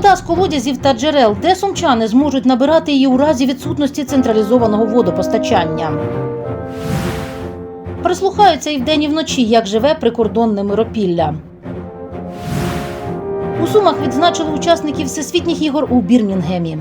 Вода з колодязів та джерел, де сумчани зможуть набирати її у разі відсутності централізованого водопостачання. Прислухаються і вдень, і вночі, як живе прикордонне Миропілля. У Сумах відзначили учасників всесвітніх ігор у Бірмінгемі.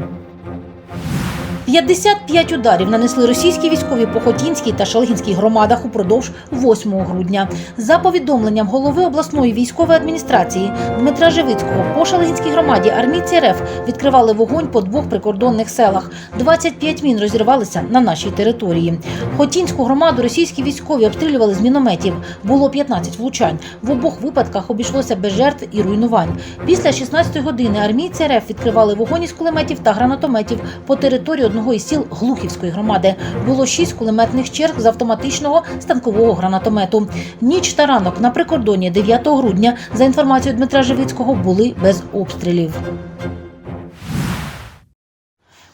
55 ударів нанесли російські військові по Хотінській та Шалгінській громадах упродовж 8 грудня. За повідомленням голови обласної військової адміністрації Дмитра Живицького, по Шалгінській громаді армійці РФ відкривали вогонь по двох прикордонних селах. 25 мін розірвалися на нашій території. Хотінську громаду російські військові обстрілювали з мінометів. Було 15 влучань. В обох випадках обійшлося без жертв і руйнувань. Після 16 години армійці РФ відкривали вогонь із кулеметів та гранатометів по території одного із сіл Глухівської громади. Було шість кулеметних черг з автоматичного станкового гранатомету. Ніч та ранок на прикордонні 9 грудня, за інформацією Дмитра Живицького, були без обстрілів.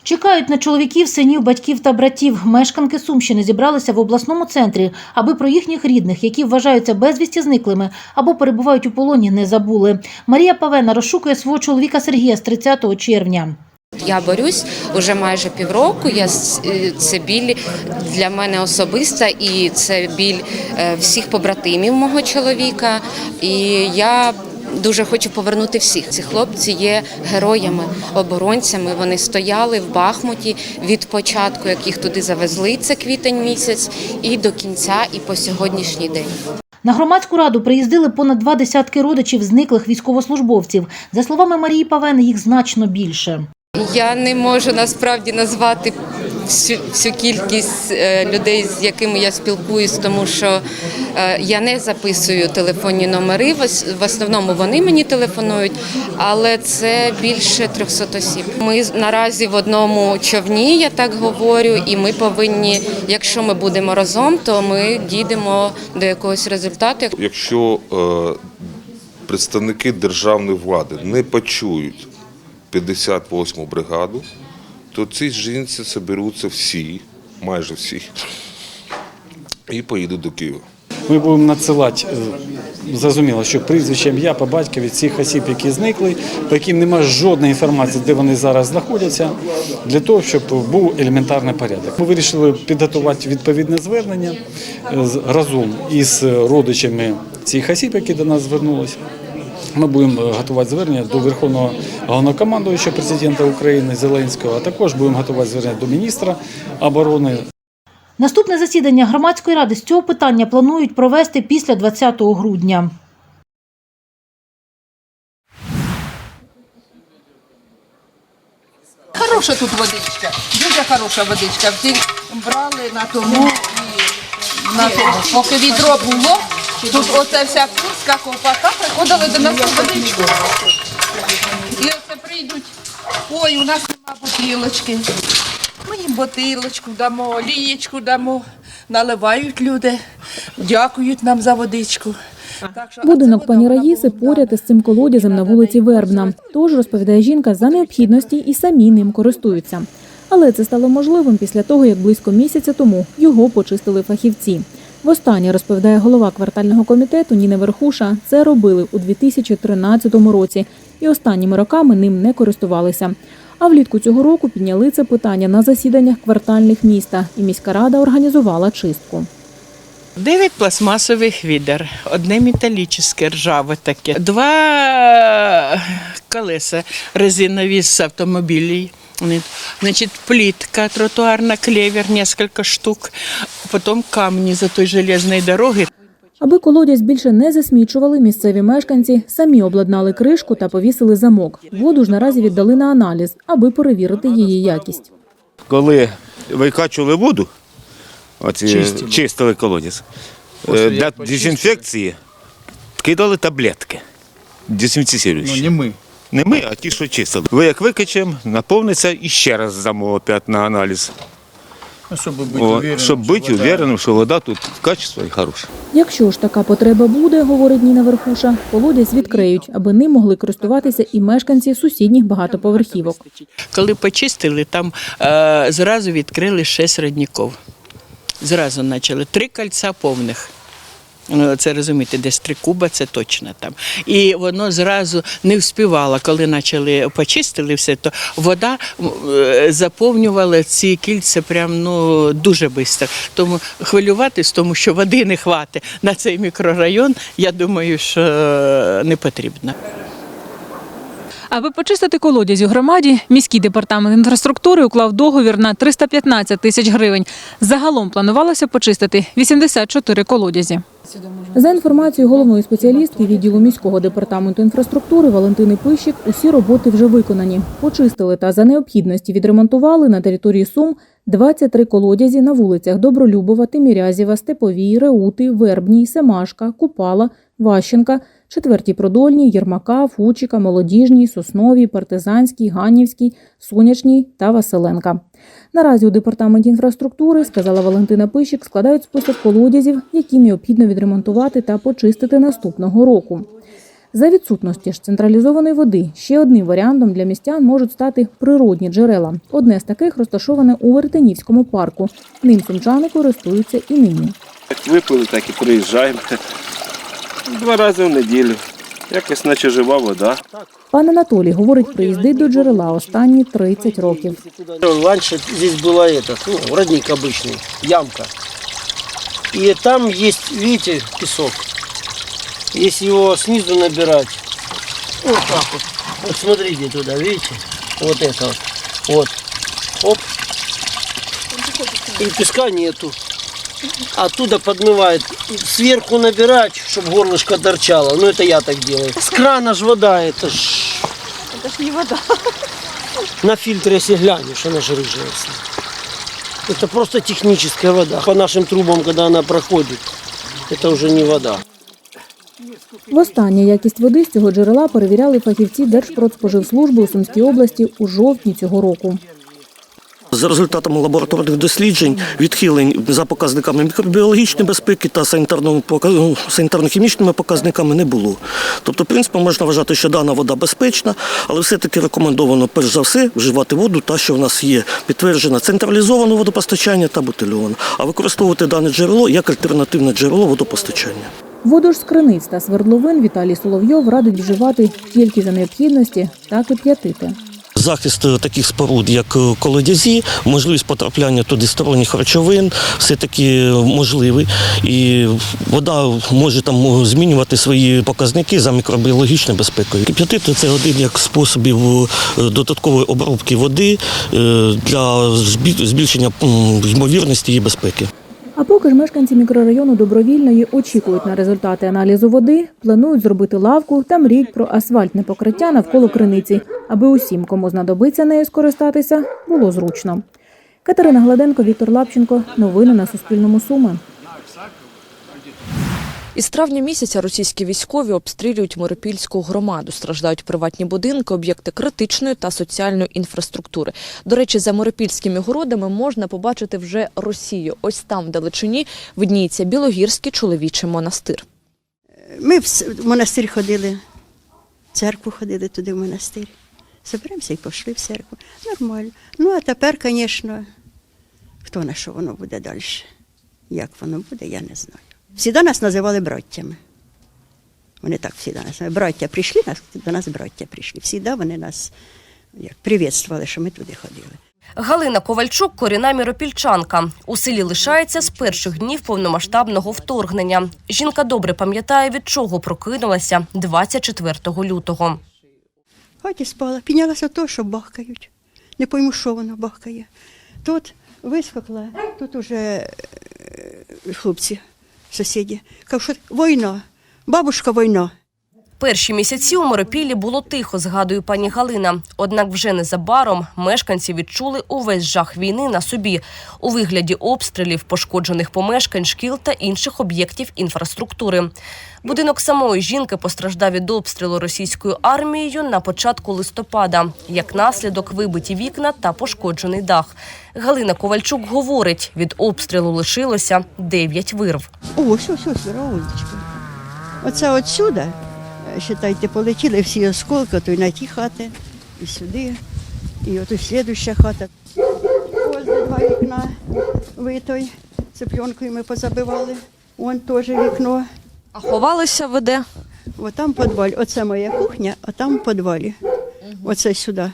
Чекають на чоловіків, синів, батьків та братів. Мешканки Сумщини зібралися в обласному центрі, аби про їхніх рідних, які вважаються безвісті зниклими або перебувають у полоні, не забули. Марія Павена розшукує свого чоловіка Сергія з 30 червня. Я борюсь уже майже півроку. Я е, це біль для мене особиста, і це біль е, всіх побратимів мого чоловіка. І я дуже хочу повернути всіх. Ці хлопці є героями, оборонцями. Вони стояли в Бахмуті від початку, як їх туди завезли. Це квітень місяць, і до кінця, і по сьогоднішній день. На громадську раду приїздили понад два десятки родичів зниклих військовослужбовців. За словами Марії Павени, їх значно більше. Я не можу насправді назвати всю, всю кількість е, людей, з якими я спілкуюсь, тому що е, я не записую телефонні номери. В основному вони мені телефонують, але це більше 300 осіб. Ми наразі в одному човні, я так говорю, і ми повинні, якщо ми будемо разом, то ми дійдемо до якогось результату. Якщо е, представники державної влади не почують 58-му бригаду, то ці жінці зберуться всі, майже всі, і поїдуть до Києва. Ми будемо надсилати, е, зрозуміло, що прізвище ім'я по батькові цих осіб, які зникли, по яким немає жодної інформації, де вони зараз знаходяться, для того, щоб був елементарний порядок. Ми вирішили підготувати відповідне звернення е, разом із родичами цих осіб, які до нас звернулися. Ми будемо е, готувати звернення до Верховного головнокомандуючого президента України Зеленського, а також будемо готувати звернення до міністра оборони Наступне засідання громадської ради з цього питання планують провести після 20 грудня. Хороша тут водичка, дуже хороша водичка. Всі брали на тому і на тому. Поки відро було, тут оце вся курська ковпака приходили до нас у водичку. І оце прийдуть, ой, у нас нема бутилочки. Ми їм бутилочку дамо, лієчку дамо, наливають люди, дякують нам за водичку. Будинок пані Раїси поряд із цим колодязем на вулиці Вербна. Тож розповідає жінка за необхідності і самі ним користуються. Але це стало можливим після того, як близько місяця тому його почистили фахівці. Востаннє розповідає голова квартального комітету Ніна Верхуша. Це робили у 2013 році, і останніми роками ним не користувалися. А влітку цього року підняли це питання на засіданнях квартальних міста, і міська рада організувала чистку. Дев'ять пластмасових відер, одне металічне, ржаве таке, два колеса резинові з автомобілів. Значит, плитка тротуарна, клевер, несколько штук, потом камни за той железной дороги. Аби колодязь більше не засмічували, місцеві мешканці самі обладнали кришку та повісили замок. Воду ж наразі віддали на аналіз, аби перевірити її якість. коли викачували воду, оці, Чистили. чистили, колодязь, е, для дезінфекції кидали таблетки. Дезінфіціруючі. Ну, не ми. Не ми, а ті, що чистили. Ви як викачемо, наповниться і ще раз здамо опять на аналіз. Ну, щоб бути О, увереним, щоб що бути вода- увереним, що вода тут качество і хороше. Якщо ж така потреба буде, говорить Ніна Верхуша, колодязь відкриють, аби ним могли користуватися і мешканці сусідніх багатоповерхівок. Коли почистили, там е, зразу відкрили шість родників. Зразу почали. Три кольця повних. Ну, це розумієте, десь три куба, це точно там. І воно зразу не вспівало. Коли почали почистили все, то вода е, заповнювала ці кільця прям ну дуже швидко. Тому хвилюватись, тому що води не хватить на цей мікрорайон, я думаю, що е, не потрібно. Аби почистити колодязь у громаді, міський департамент інфраструктури уклав договір на 315 тисяч гривень. Загалом планувалося почистити 84 колодязі. За інформацією головної спеціалістки відділу міського департаменту інфраструктури Валентини Пищик, усі роботи вже виконані. Почистили та за необхідності відремонтували на території Сум 23 колодязі на вулицях Добролюбова, Тимірязєва, Степовій, Реути, Вербній, Семашка, Купала, Ващенка, Четвертій Продольній, Єрмака, Фучика, Молодіжній, Сосновій, Партизанській, Ганнівській, Сонячній та Василенка. Наразі у департаменті інфраструктури, сказала Валентина Пищик, складають список колодязів, які необхідно відремонтувати та почистити наступного року. За відсутності ж централізованої води ще одним варіантом для містян можуть стати природні джерела. Одне з таких розташоване у Вертинівському парку. Ним сумчани користуються і нині. Як випили, так і приїжджаємо. Два рази в неділю. Якось наче жива вода. Пан Анатолій говорить, приїздить до джерела останні 30 років. Раньше здесь была этот, ну, родник обычный, ямка. И там есть, видите, песок. Если его снизу набирать, вот так вот, вот смотрите туда, видите, вот это вот, вот, оп, и песка нету. Оттуда подмывает. И Сверху набирать, чтобы горлышко торчало. Ну, это я так делаю. С крана ж вода, это ж... Это ж не вода. На фильтре, если глянешь, она же рыжая. Это просто техническая вода. По нашим трубам, когда она проходит, это уже не вода. Востаннє якість води з цього джерела перевіряли фахівці Держпродспоживслужби у Сумській області у жовтні цього року. За результатами лабораторних досліджень, відхилень за показниками мікробіологічної безпеки та ну, санітарно-хімічними показниками не було. Тобто, в принципі, можна вважати, що дана вода безпечна, але все-таки рекомендовано перш за все вживати воду, та що в нас є підтверджена централізоване водопостачання та бутильоване, а використовувати дане джерело як альтернативне джерело водопостачання. Воду ж з криниць та свердловин Віталій Соловйов радить вживати тільки за необхідності та кип'ятити. Захист е, таких споруд, як е, колодязі, можливість потрапляння туди сторонніх речовин, все-таки можливий. І вода може там е, змінювати свої показники за мікробіологічною безпекою. Кип'ятити це один як способів е, додаткової обробки води е, для збільшення ймовірності її безпеки. А поки ж мешканці мікрорайону Добровільної очікують на результати аналізу води, планують зробити лавку та мріють про асфальтне покриття навколо криниці, аби усім, кому знадобиться нею скористатися, було зручно. Катерина Гладенко, Віктор Лапченко. Новини на Суспільному Суми. Із травня місяця російські військові обстрілюють Миропільську громаду. Страждають приватні будинки, об'єкти критичної та соціальної інфраструктури. До речі, за Миропільськими городами можна побачити вже Росію. Ось там, в далечині, видніється Білогірський чоловічий монастир. Ми в в монастир ходили, в церкву ходили туди в монастир. Соберемося і пішли в церкву. Нормально. Ну, а тепер, звісно, хто на що воно буде далі. Як воно буде, я не знаю. Всіда нас називали браттями. Вони так всіда нас називали. Браття прийшли, нас, до нас браття прийшли. Всіда вони нас як, привітствували, що ми туди ходили. Галина Ковальчук корінна міропільчанка. У селі лишається з перших днів повномасштабного вторгнення. Жінка добре пам'ятає, від чого прокинулася 24 лютого. Хаті спала, піднялася то, що бахкають. Не пойму, що воно бахкає. Тут вискокла, тут уже е, хлопці, сусіди. Кажуть, що війна, бабушка війна. Перші місяці у Миропіллі було тихо, згадує пані Галина. Однак вже незабаром мешканці відчули увесь жах війни на собі у вигляді обстрілів, пошкоджених помешкань, шкіл та інших об'єктів інфраструктури. Будинок самої жінки постраждав від обстрілу російською армією на початку листопада. Як наслідок вибиті вікна та пошкоджений дах. Галина Ковальчук говорить, від обстрілу лишилося 9 вирв. Ось, ось, ось, Раулечка. Оце отсюди, е, считайте, полетіли всі осколки, то й на ті хати, і сюди, і от і слідуща хата. Ось два вікна витой, це пленкою ми позабивали. Вон теж вікно. А ховалися ви де? От там підвал. Оце моя кухня, а там в підвалі. Оце сюди.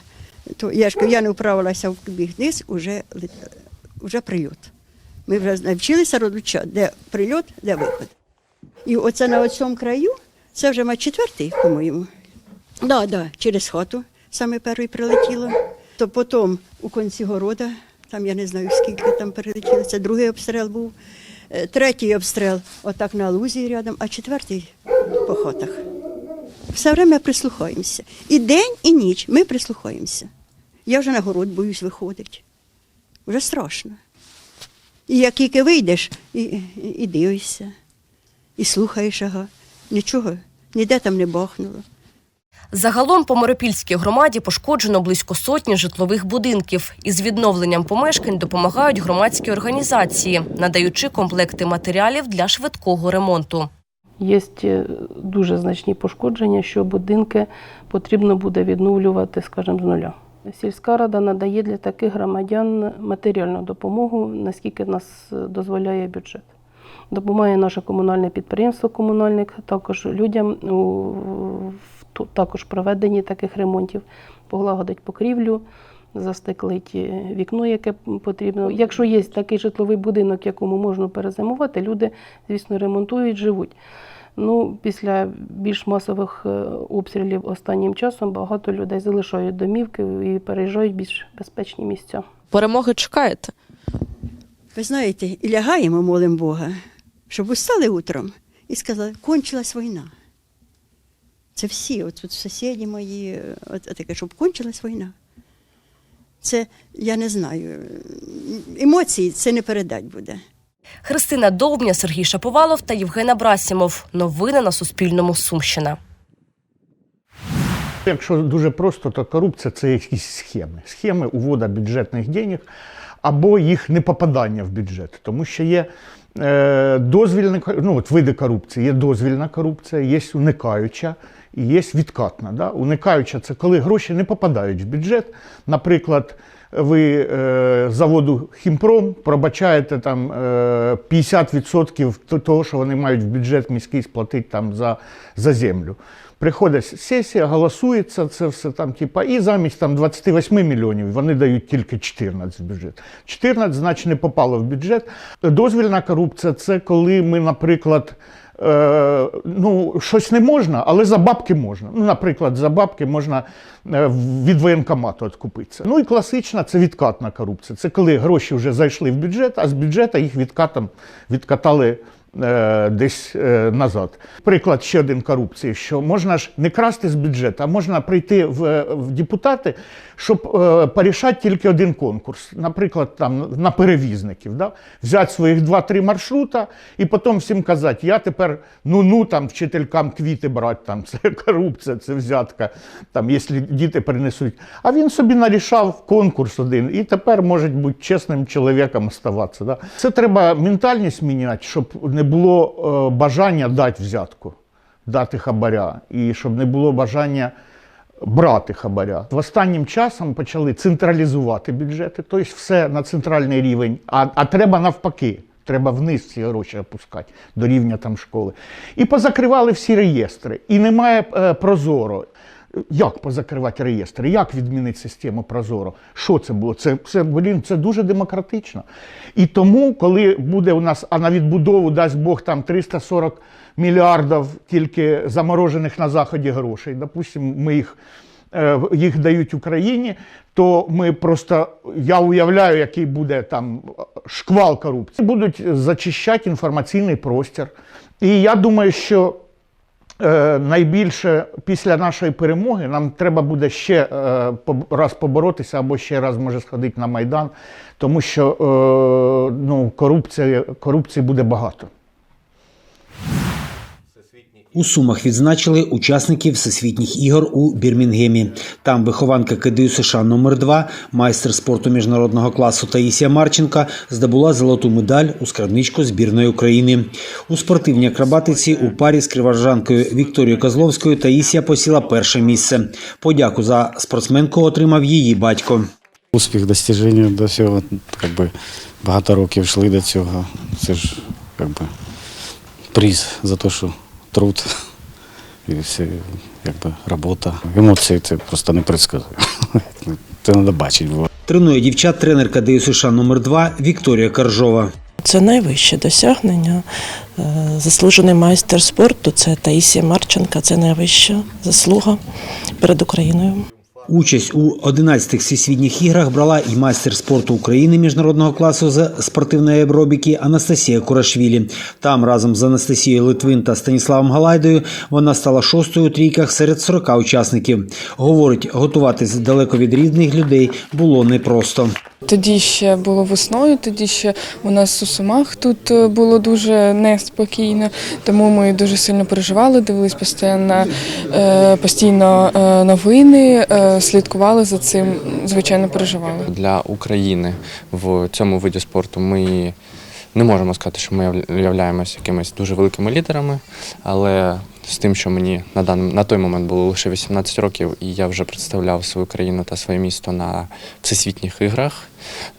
То я ж я не вправилася в біг вниз, уже, уже прильот. Ми вже навчилися розлучати, де прильот, де виход. І оце на цьому краю, це вже має четвертий, по-моєму. Да, да, через хату саме перший прилетіло. То потім у кінці города, там я не знаю скільки там прилетіло, це другий обстріл був. Е, Третій обстріл отак на лузі рядом, а четвертий по хатах. Все время прислухаємося. І день, і ніч ми прислухаємося. Я вже на город боюсь виходити. Вже страшно. І як тільки вийдеш, і, і, і дивишся, і слухаєш його. Нічого, ніде там не бахнуло. Загалом по Миропільській громаді пошкоджено близько сотні житлових будинків. Із відновленням помешкань допомагають громадські організації, надаючи комплекти матеріалів для швидкого ремонту. Є е, дуже значні пошкодження, що будинки потрібно буде відновлювати, скажімо, з нуля. Сільська рада надає для таких громадян матеріальну допомогу, наскільки нас е, дозволяє бюджет. Допомагає наше комунальне підприємство комунальник, також людям також проведенні таких ремонтів, поглагодить покрівлю, застеклить е, вікно, яке потрібно. Якщо є такий житловий будинок, якому можна перезимувати, люди, звісно, ремонтують, живуть. Ну, після більш масових е, обстрілів останнім часом багато людей залишають домівки і переїжджають в більш безпечні місця. Перемоги чекаєте? Ви знаєте, і лягаємо, молимо Бога, щоб устали утром і сказали, кончилась війна. Це всі, от тут сусіди мої, от, от таке, щоб кончилась війна. Це, я не знаю, емоції це не передать буде. Христина Довбня, Сергій Шаповалов та Євген Абрасімов. Новини на Суспільному. Сумщина. Якщо дуже просто, то корупція це якісь схеми. Схеми увода бюджетних денег або їх непопадання в бюджет. Тому що є дозвільна, ну, от види корупції, є дозвільна корупція, є уникаюча і є відкатна. Да? Уникаюча це коли гроші не попадають в бюджет. Наприклад, ви е, заводу Хімпром пробачаєте там е, 50% того, що вони мають в бюджет міський сплатити там за, за землю. Приходить сесія, голосується це все там, типа, і замість там 28 мільйонів вони дають тільки 14 в бюджет. 14, значить, не попало в бюджет. Дозвільна корупція це коли ми, наприклад, е, ну, щось не можна, але за бабки можна. Ну, наприклад, за бабки можна е, від воєнкомату відкупитися. Ну і класична це відкатна корупція. Це коли гроші вже зайшли в бюджет, а з бюджету їх відкатом відкатали десь е, назад. Приклад ще один корупції, що можна ж не красти з бюджету, а можна прийти в, в депутати, щоб е, порішати тільки один конкурс. Наприклад, там на перевізників. Да? Взяти своїх 2-3 маршрута і потім всім казати, я тепер ну-ну там вчителькам квіти брати, там це корупція, це взятка, там, якщо діти принесуть. А він собі нарішав конкурс один і тепер може бути чесним чоловіком оставатися. Да? Це треба ментальність міняти, щоб не було е, бажання дати взятку, дати хабаря, і щоб не було бажання брати хабаря. В останнім часом почали централізувати бюджети, тобто все на центральний рівень, а, а треба навпаки. Треба вниз ці гроші опускати до рівня там школи. І позакривали всі реєстри. І немає е, прозоро. Як позакривати реєстри? Як відмінити систему Прозоро? Що це було? Це, це, блін, це дуже демократично. І тому, коли буде у нас, а на відбудову, дасть Бог, там 340 мільярдів тільки заморожених на Заході грошей, допустимо, ми їх, е, їх дають Україні, то ми просто, я уявляю, який буде там шквал корупції. Будуть зачищати інформаційний простір. І я думаю, що найбільше після нашої перемоги нам треба буде ще е, раз поборотися або ще раз може сходити на Майдан, тому що е, ну, корупція, корупції буде багато. У Сумах відзначили учасників всесвітніх ігор у Бірмінгемі. Там вихованка КДЮ США номер 2 майстер спорту міжнародного класу Таїсія Марченка здобула золоту медаль у скарбничку збірної України. У спортивній акробатиці у парі з кривожанкою Вікторією Козловською Таїсія посіла перше місце. Подяку за спортсменку отримав її батько. Успіх, достіження до всього, якби багато років йшли до цього. Це ж якби приз за те, що труд і все, якби робота. Емоції це просто не предсказує. Це треба бачити. було. Тренує дівчат тренерка ДЮСШ номер 2 Вікторія Каржова. Це найвище досягнення. Е, Заслужений майстер спорту це Таїсія Марченка, це найвища заслуга перед Україною. Участь у 11-х всесвітніх іграх брала і майстер спорту України міжнародного класу з спортивної аеробіки Анастасія Курашвілі. Там разом з Анастасією Литвин та Станіславом Галайдою вона стала шостою у трійках серед 40 учасників. Говорить, готуватись далеко від рідних людей було непросто. Тоді ще було весною, тоді ще у нас у Сумах тут е, було дуже неспокійно, тому ми дуже сильно переживали, дивились постійно, е, постійно е, новини, слідкували за цим, звичайно, переживали. Для України в цьому виді спорту ми не можемо сказати, що ми являємося якимись дуже великими лідерами, але з тим, що мені на даний на той момент було лише 18 років, і я вже представляв свою країну та своє місто на всесвітніх іграх,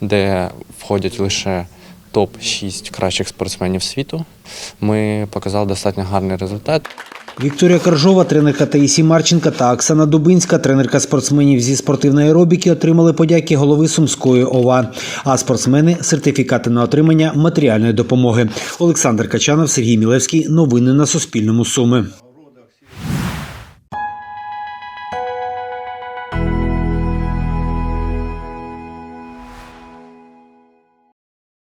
де входять лише топ-6 кращих спортсменів світу. Ми показали достатньо гарний результат. Вікторія Каржова, тренерка Таїсі Марченка та Оксана Дубинська, тренерка спортсменів зі спортивної аеробіки, отримали подяки голови Сумської ОВА. А спортсмени сертифікати на отримання матеріальної допомоги. Олександр Качанов, Сергій Мілевський. Новини на Суспільному. Суми.